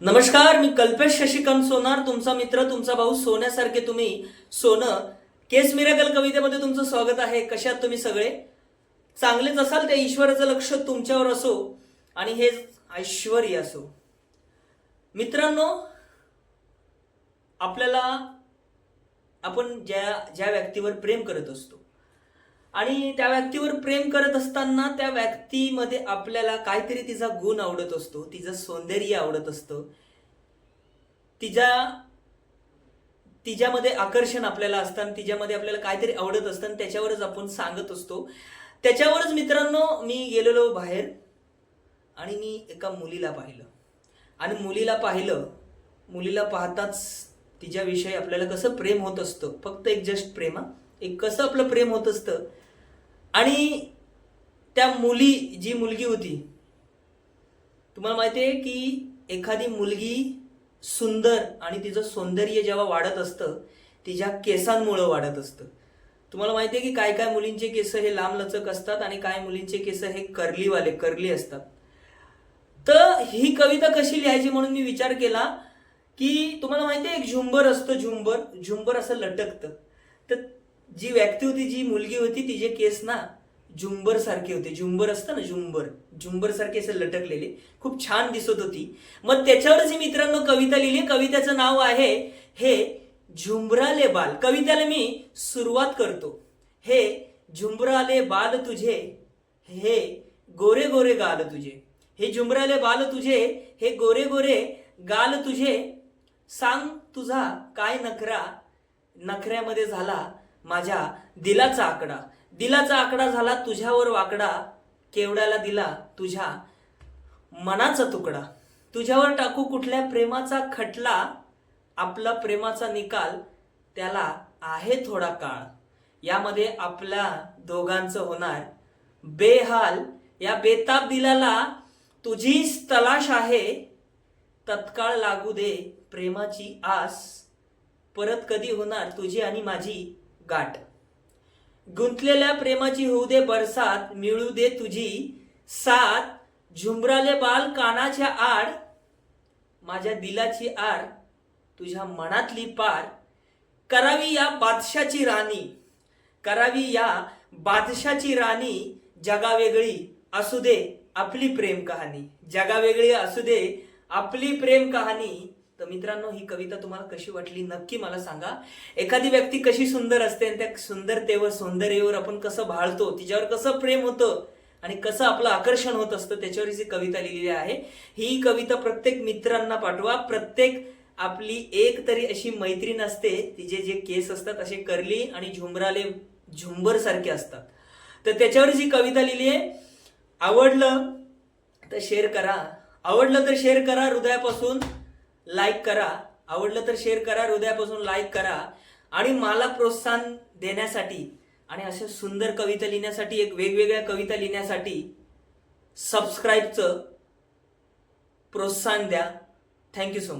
नमस्कार मी कल्पेश शशिकांत सोनार तुमचा मित्र तुमचा भाऊ सोन्यासारखे तुम्ही. सोनं केस मिरेकल कवितेमध्ये तुमचं स्वागत आहे. कशात तुम्ही सगळे? चांगलेच असाल त्या ईश्वराचं लक्ष तुमच्यावर असो आणि हे ऐश्वर असो. मित्रांनो आपल्याला आपण ज्या ज्या व्यक्तीवर प्रेम करत असतो आणि त्या व्यक्तीवर प्रेम करत असताना त्या व्यक्तीमध्ये आपल्याला काहीतरी तिचा गुण आवडत असतो तिचं सौंदर्य आवडत असतं. तिच्या तिच्यामध्ये आकर्षण आपल्याला असतं आणि तिच्यामध्ये आपल्याला काहीतरी आवडत असतं आणि त्याच्यावरच आपण सांगत असतो. त्याच्यावरच मित्रांनो मी गेलेलो बाहेर आणि मी एका मुलीला पाहिलं. आणि मुलीला पाहिलं मुलीला पाहताच तिच्याविषयी आपल्याला कसं प्रेम होत असतं. फक्त एक जस्ट प्रेम एक कसं आपलं प्रेम होत असतं आणि त्या मुली जी मुलगी होती तुम्हाला माहिती आहे की एखादी मुलगी सुंदर आणि तिचं सौंदर्य जेव्हा वाढत असतं तिच्या केसांमुळं वाढत असतं. तुम्हाला माहिती आहे की काय काय मुलींचे केस हे लांब लचक असतात आणि काय मुलींचे केस हे कर्लीवाले कर्ली असतात. तर ही कविता कशी लिहायची म्हणून मी विचार केला की तुम्हाला माहिती आहे एक झुंबर असतं झुंबर झुंबर असं लटकतं. तर जी व्यक्ती होती जी मुलगी होती तिचे केस ना झुंबर सारखे होते. झुंबर असतं ना झुंबर. झुंबर सारखे असे लटकलेले. खूप छान दिसत होती. मग त्याच्यावरच मित्रांनो कविता लिहिली. कवितेचं नाव आहे हे झुंबराले बाल. कवितेला मी सुरुवात करतो. हे झुंबराले बाल तुझे हे गोरे गोरे गाल तुझे. हे झुंबराले बाल तुझे हे गोरे गोरे गाल तुझे. सांग तुझा काय नखरा नखऱ्यामध्ये झाला. माझ्या दिलाचा आकडा. दिलाचा आकडा झाला तुझ्यावर वाकडा केवड्याला दिला? तुझ्या मनाचा तुकडा. तुझ्यावर टाकू कुठल्या प्रेमाचा खटला? आपला प्रेमाचा निकाल त्याला आहे थोडा काळ. यामध्ये आपल्या दोघांचं होणार बेहाल. या बेताब दिलाला तुझीच तलाश आहे. तत्काळ लागू दे प्रेमाची आस. परत कधी होणार तुझी आणि माझी? गाठ. गुंतलेल्या प्रेमाची होऊ दे बरसात मिळू दे तुझी. सात झुंबराले बाल कानाच्या आड. माझ्या दिलाची आड तुझ्या मनातली पार. करावी या बादशाची राणी. करावी या बादशाची राणी जगावेगळी असू दे आपली प्रेम कहाणी. जगावेगळी असू दे आपली प्रेम कहाणी. तर मित्रांनो ही कविता तुम्हाला कशी वाटली नक्की मला सांगा. एखादी व्यक्ती कशी सुंदर असते आणि त्या सुंदरतेवर सौंदर्यावर आपण कसं भाळतो तिच्यावर कसं प्रेम होतं आणि कसं आपलं आकर्षण होत असतं त्याच्यावर जी कविता लिहिलेली आहे. ही कविता प्रत्येक मित्रांना पाठवा. प्रत्येक आपली एक तरी अशी मैत्रीण असते तिचे जे केस असतात असे करली आणि झुंबराले झुंबर सारखे असतात. तर त्याच्यावर जी कविता लिहिली आहे. आवडलं तर शेअर करा. आवडलं तर शेअर करा हृदयापासून. लाईक करा. आवडलं तर शेअर करा हृदयापासून लाईक करा. आणि मला प्रोत्साहन देण्यासाठी आणि अशा सुंदर कविता लिहिण्यासाठी एक वेगवेगळ्या कविता लिहिण्यासाठी सबस्क्राईबचं प्रोत्साहन द्या. Thank you so much